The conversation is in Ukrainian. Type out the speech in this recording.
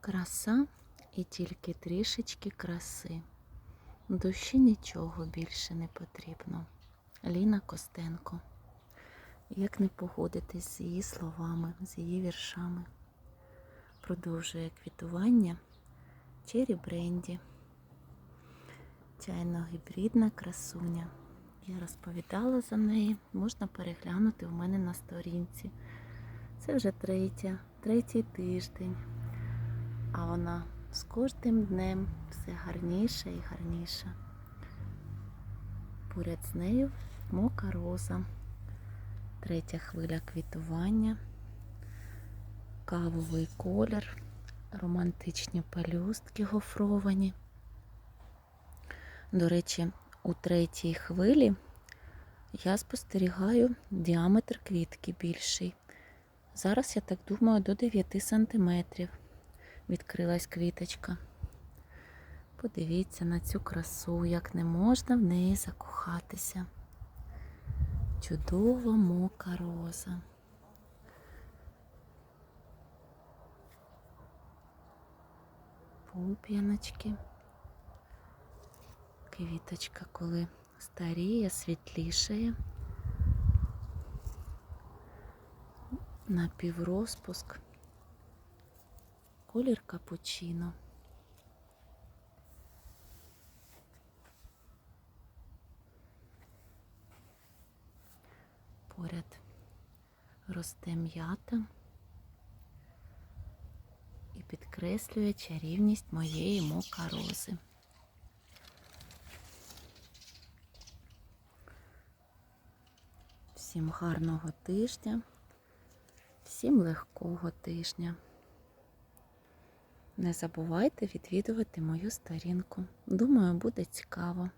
Краса і тільки трішечки краси. Душі нічого більше не потрібно. Ліна Костенко. Як не погодитись з її словами, з її віршами. Продовжує квітування Чері Бренді. Чайно-гібридна красуня. Я розповідала за неї, можна переглянути у мене на сторінці. Це вже третя, третій тиждень. Вона з кожним днем все гарніша і гарніша. Поряд з нею мока роза, третя хвиля квітування, кавовий колір, романтичні пелюстки гофровані. До речі, у третій хвилі я спостерігаю діаметр квітки більший. Зараз, я так думаю, до 9 сантиметрів відкрилась квіточка. Подивіться на цю красу, як не можна в неї закохатися. Чудова мока роза. Пуп'яночки. Квіточка, коли старіє, світлішає. Напіврозпуск. Колір капучино. Поряд росте м'ята і підкреслює чарівність моєї мокарози. Всім гарного тижня, всім легкого тижня. Не забувайте відвідувати мою сторінку. Думаю, буде цікаво.